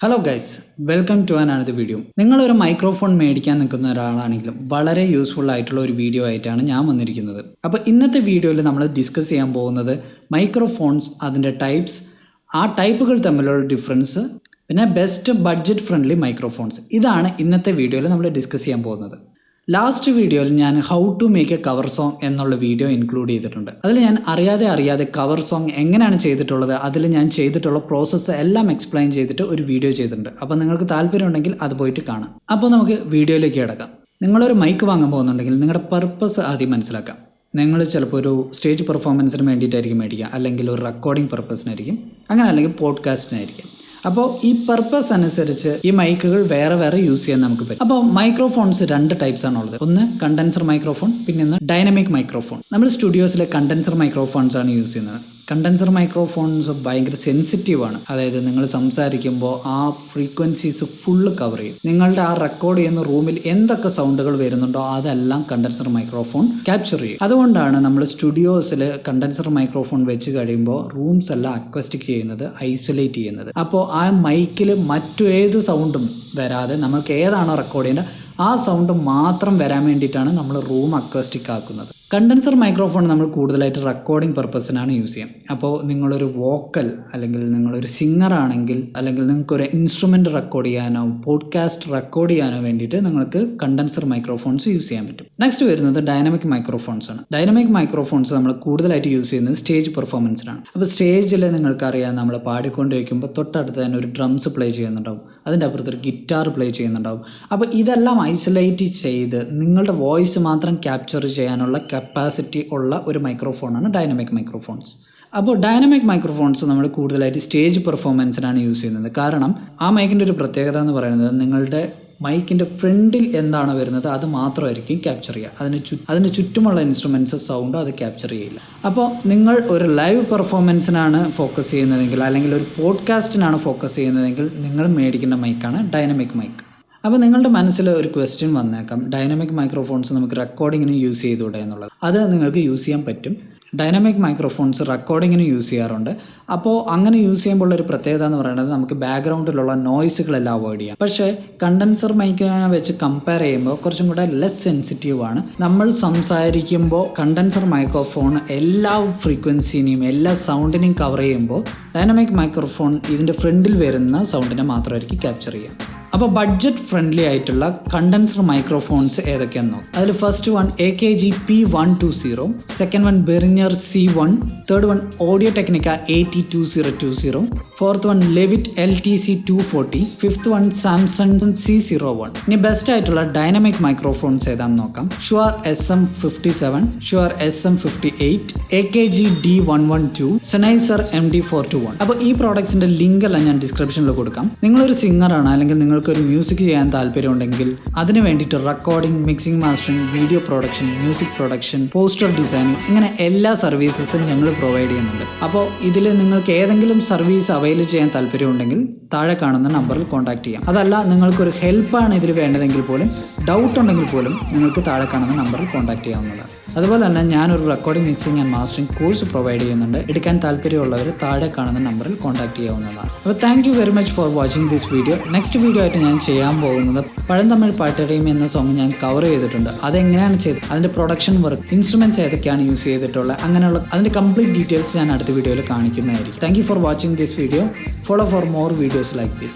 Hello guys welcome to an another video നിങ്ങളൊരു microphone മേടിക്കാൻ നിൽക്കുന്ന ഒരാളാണെങ്കിലും വളരെ യൂസ്ഫുൾ ആയിട്ടുള്ള ഒരു വീഡിയോ ആയിട്ടാണ് ഞാൻ വന്നിരിക്കുന്നത്. അപ്പോൾ ഇന്നത്തെ വീഡിയോയിൽ നമ്മൾ ഡിസ്കസ് ചെയ്യാൻ പോകുന്നത് മൈക്രോഫോൺസ് അതിന്റെ ടൈപ്സ് ആ ടൈപ്പുകൾ തമ്മിലുള്ള ഡിഫറൻസ് പിന്നെ ബെസ്റ്റ് ബഡ്ജറ്റ് ഫ്രണ്ട്ലി മൈക്രോഫോൺസ് ഇതാണ് ഇന്നത്തെ വീഡിയോയിൽ നമ്മൾ ഡിസ്കസ് ചെയ്യാൻ പോകുന്നത്. ലാസ്റ്റ് വീഡിയോയിൽ ഞാൻ how to make a cover song എന്നുള്ള വീഡിയോ ഇൻക്ലൂഡ് ചെയ്തിട്ടുണ്ട്. അതിൽ ഞാൻ അറിയാതെ അറിയാതെ കവർ സോങ് എങ്ങനെയാണ് ചെയ്തിട്ടുള്ളത് അതിൽ ഞാൻ ചെയ്തിട്ടുള്ള പ്രോസസ്സ് എല്ലാം എക്സ്പ്ലെയിൻ ചെയ്തിട്ട് ഒരു വീഡിയോ ചെയ്തിട്ടുണ്ട്. അപ്പോൾ നിങ്ങൾക്ക് താല്പര്യമുണ്ടെങ്കിൽ അത് പോയിട്ട് കാണാം. അപ്പോൾ നമുക്ക് വീഡിയോയിലേക്ക് കിടക്കാം. നിങ്ങളൊരു മൈക്ക് വാങ്ങാൻ പോകുന്നുണ്ടെങ്കിൽ നിങ്ങളുടെ പർപ്പസ് ആദ്യം മനസ്സിലാക്കാം. നിങ്ങൾ ചിലപ്പോൾ ഒരു സ്റ്റേജ് പെർഫോമൻസിന് വേണ്ടിയിട്ടായിരിക്കും മേടിക്കുക അല്ലെങ്കിൽ ഒരു റെക്കോർഡിംഗ് പർപ്പസിനായിരിക്കും അങ്ങനെ അല്ലെങ്കിൽ പോഡ്കാസ്റ്റിനായിരിക്കും അപ്പോൾ ഈ പർപ്പസ് അനുസരിച്ച് ഈ മൈക്കുകൾ വേറെ വേറെ യൂസ് ചെയ്യാൻ നമുക്ക് പറ്റും. അപ്പോൾ മൈക്രോഫോൺസ് രണ്ട് ടൈപ്സ് ആണ് ഉള്ളത് ഒന്ന് കണ്ടൻസർ മൈക്രോഫോൺ പിന്നെ ഒന്ന് ഡൈനമിക് മൈക്രോഫോൺ നമ്മൾ സ്റ്റുഡിയോസിലെ കണ്ടൻസർ മൈക്രോഫോൺസ് ആണ് യൂസ് ചെയ്യുന്നത്. കണ്ടൻസർ മൈക്രോഫോൺസ് ഭയങ്കര സെൻസിറ്റീവാണ് അതായത് നിങ്ങൾ സംസാരിക്കുമ്പോൾ ആ ഫ്രീക്വൻസീസ് ഫുള്ള് കവർ ചെയ്യും. നിങ്ങളുടെ ആ റെക്കോർഡ് ചെയ്യുന്ന റൂമിൽ എന്തൊക്കെ സൗണ്ടുകൾ വരുന്നുണ്ടോ അതെല്ലാം കണ്ടൻസർ മൈക്രോഫോൺ ക്യാപ്ചർ ചെയ്യും. അതുകൊണ്ടാണ് നമ്മൾ സ്റ്റുഡിയോസിൽ കണ്ടൻസർ മൈക്രോഫോൺ വെച്ച് കഴിയുമ്പോൾ റൂംസ് എല്ലാം അക്വസ്റ്റിക് ചെയ്യുന്നത് ഐസൊലേറ്റ് ചെയ്യുന്നത്. അപ്പോൾ ആ മൈക്കിൽ മറ്റു ഏത് സൗണ്ടും വരാതെ നമുക്ക് ഏതാണോ റെക്കോർഡ് ചെയ്യേണ്ടത് ആ സൗണ്ട് മാത്രം വരാൻ വേണ്ടിയിട്ടാണ് നമ്മൾ റൂം അക്വസ്റ്റിക് ആക്കുന്നത്. കണ്ടൻസർ മൈക്രോഫോൺ നമ്മൾ കൂടുതലായിട്ട് റെക്കോർഡിംഗ് പർപ്പസിനാണ് യൂസ് ചെയ്യാം. അപ്പോൾ നിങ്ങളൊരു വോക്കൽ അല്ലെങ്കിൽ നിങ്ങളൊരു സിംഗർ ആണെങ്കിൽ അല്ലെങ്കിൽ നിങ്ങൾക്കൊരു ഇൻസ്ട്രുമെന്റ് റെക്കോർഡ് ചെയ്യാനോ പോഡ്കാസ്റ്റ് റെക്കോർഡ് ചെയ്യാനോ വേണ്ടിയിട്ട് നിങ്ങൾക്ക് കണ്ടൻസർ മൈക്രോഫോൺസ് യൂസ് ചെയ്യാൻ പറ്റും. നെക്സ്റ്റ് വരുന്നത് ഡൈനാമിക് മൈക്രോഫോൺസ് ആണ്. ഡൈനാമിക് മൈക്രോഫോൺസ് നമ്മൾ കൂടുതലായിട്ട് യൂസ് ചെയ്യുന്നത് സ്റ്റേജ് പെർഫോമൻസിനാണ് അപ്പോൾ സ്റ്റേജിൽ നിങ്ങൾക്കറിയാം നമ്മൾ പാടിക്കൊണ്ടിരിക്കുമ്പോൾ തൊട്ടടുത്ത് തന്നെ ഒരു ഡ്രംസ് പ്ലേ ചെയ്യുന്നുണ്ടാവും. അതിന്റെ അപ്പുറത്ത് ഒരു ഗിറ്റാർ പ്ലേ ചെയ്യുന്നുണ്ടാവും. അപ്പോൾ ഇതെല്ലാം ഐസൊലേറ്റ് ചെയ്ത് നിങ്ങളുടെ വോയിസ് മാത്രം ക്യാപ്ചർ ചെയ്യാനുള്ള കപ്പാസിറ്റി ഉള്ള ഒരു മൈക്രോഫോണാണ് ഡൈനാമിക് മൈക്രോഫോൺസ് അപ്പോൾ ഡൈനാമിക് മൈക്രോഫോൺസ് നമ്മൾ കൂടുതലായിട്ട് സ്റ്റേജ് പെർഫോമൻസിനാണ് യൂസ് ചെയ്യുന്നത്. കാരണം ആ മൈക്കിന്റെ ഒരു പ്രത്യേകത എന്ന് പറയുന്നത് നിങ്ങളുടെ മൈക്കിന്റെ ഫ്രണ്ടിൽ എന്താണ് വരുന്നത് അത് മാത്രമായിരിക്കും ക്യാപ്ചർ ചെയ്യുക. അതിന് ചു അതിന് ചുറ്റുമുള്ള ഇൻസ്ട്രുമെന്റ്സ് സൗണ്ട് അത് ക്യാപ്ചർ ചെയ്യില്ല. അപ്പോൾ നിങ്ങൾ ഒരു ലൈവ് പെർഫോമൻസിനാണ് ഫോക്കസ് ചെയ്യുന്നതെങ്കിൽ അല്ലെങ്കിൽ ഒരു പോഡ്കാസ്റ്റിനാണ് ഫോക്കസ് ചെയ്യുന്നതെങ്കിൽ നിങ്ങൾ മേടിക്കേണ്ട മൈക്കാണ് ഡൈനമിക് മൈക്ക് അപ്പോൾ നിങ്ങളുടെ മനസ്സിൽ ഒരു ക്വസ്റ്റ്യൻ വന്നേക്കാം. ഡൈനാമിക് മൈക്രോഫോൺസ് നമുക്ക് റെക്കോർഡിങ്ങിന് യൂസ് ചെയ്തുകൂടെ എന്നുള്ളത്. അത് നിങ്ങൾക്ക് യൂസ് ചെയ്യാൻ പറ്റും. ഡൈനാമിക് മൈക്രോഫോൺസ് റെക്കോർഡിങ്ങിന് യൂസ് ചെയ്യാറുണ്ട്. അപ്പോൾ അങ്ങനെ യൂസ് ചെയ്യുമ്പോൾ ഒരു പ്രത്യേകത എന്ന് പറയുന്നത് നമുക്ക് ബാക്ക്ഗ്രൗണ്ടിലുള്ള നോയ്സുകളെല്ലാം അവോയ്ഡ് ചെയ്യാം. പക്ഷേ കണ്ടൻസർ മൈക്കിനെ വെച്ച് കമ്പയർ ചെയ്യുമ്പോൾ കുറച്ചും കൂടെ ലെസ് സെൻസിറ്റീവ് ആണ്. നമ്മൾ സംസാരിക്കുമ്പോൾ കണ്ടൻസർ മൈക്രോഫോൺ എല്ലാ ഫ്രീക്വൻസിനെയും എല്ലാ സൗണ്ടിനെയും കവർ ചെയ്യുമ്പോൾ ഡൈനാമിക് മൈക്രോഫോൺ ഇതിന്റെ ഫ്രണ്ടിൽ വരുന്ന സൗണ്ടിനെ മാത്രമായിരിക്കും ക്യാപ്ചർ ചെയ്യുക. അപ്പോൾ ബഡ്ജറ്റ് ഫ്രണ്ട്ലി ആയിട്ടുള്ള കണ്ടൻസർ മൈക്രോഫോൺസ് ഏതൊക്കെയാണെന്ന് നോക്കാം അതിൽ first one A K G P one two zero second one Behringer C one third one Audio Technica A T zero two zero fourth one Lewitt L T C two forty fifth one Samsung C zero one ഇനി best ആയിട്ടുള്ള dynamic microphones ഏതാണെന്ന് നോക്കാം. Shure S M fifty seven Shure S M fifty eight A K G D one one two Sennheiser M D four two one അപ്പോൾ ഈ പ്രോഡക്ട്സിന്റെ link എല്ലാം ഞാൻ ഡിസ്ക്രിപ്ഷനിൽ കൊടുക്കാം. നിങ്ങളൊരു സിംഗറാണ് അല്ലെങ്കിൽ നിങ്ങൾക്ക് ഒരു മ്യൂസിക് ചെയ്യാൻ താല്പര്യമുണ്ടെങ്കിൽ അതിന് വേണ്ടിയിട്ട് recording mixing mastering video production music production poster designing ഇങ്ങനെ എല്ലാ സർവീസസും ഞങ്ങൾ പ്രൊവൈഡ് ചെയ്യുന്നുണ്ട്. അപ്പോൾ ഇതിൽ നിങ്ങൾക്ക് ഏതെങ്കിലും സർവീസ് അവൈൽ ചെയ്യാൻ താല്പര്യമുണ്ടെങ്കിൽ താഴെ കാണുന്ന നമ്പറിൽ കോൺടാക്ട് ചെയ്യാം. അതല്ല നിങ്ങൾക്കൊരു ഹെൽപ്പാണ് ഇതിൽ വേണ്ടതെങ്കിൽ പോലും ഡൗട്ട് ഉണ്ടെങ്കിൽ പോലും നിങ്ങൾക്ക് താഴെ കാണുന്ന നമ്പറിൽ കോൺടാക്ട് ചെയ്യാവുന്നതാണ്. അതുപോലെ തന്നെ ഞാനൊരു recording mixing and mastering course provide ചെയ്യുന്നുണ്ട്. എടുക്കാൻ താല്പര്യമുള്ളവർ താഴെ കാണുന്ന നമ്പറിൽ കോൺടാക്ട് ചെയ്യാവുന്നതാണ്. അപ്പോൾ thank very much for watching this video next video ആയിട്ട് ഞാൻ ചെയ്യാൻ പോകുന്നത് പഴന്തമിഴ് പാട്ടടയും എന്ന സോങ് ഞാൻ കവർ ചെയ്തിട്ടുണ്ട്. അതെങ്ങനെയാണ് ചെയ്തത്? അതിന്റെ പ്രൊഡക്ഷൻ വർക്ക് ഇൻസ്ട്രുമെന്റ്സ് ഏതൊക്കെയാണ് യൂസ് ചെയ്തിട്ടുള്ളത്? അങ്ങനെയുള്ള അതിന്റെ കംപ്ലീറ്റ് ഡീറ്റെയിൽസ് ഞാൻ അടുത്ത വീഡിയോയിൽ കാണിക്കുന്നതായിരിക്കും. Thank for watching this video follow for more videos like this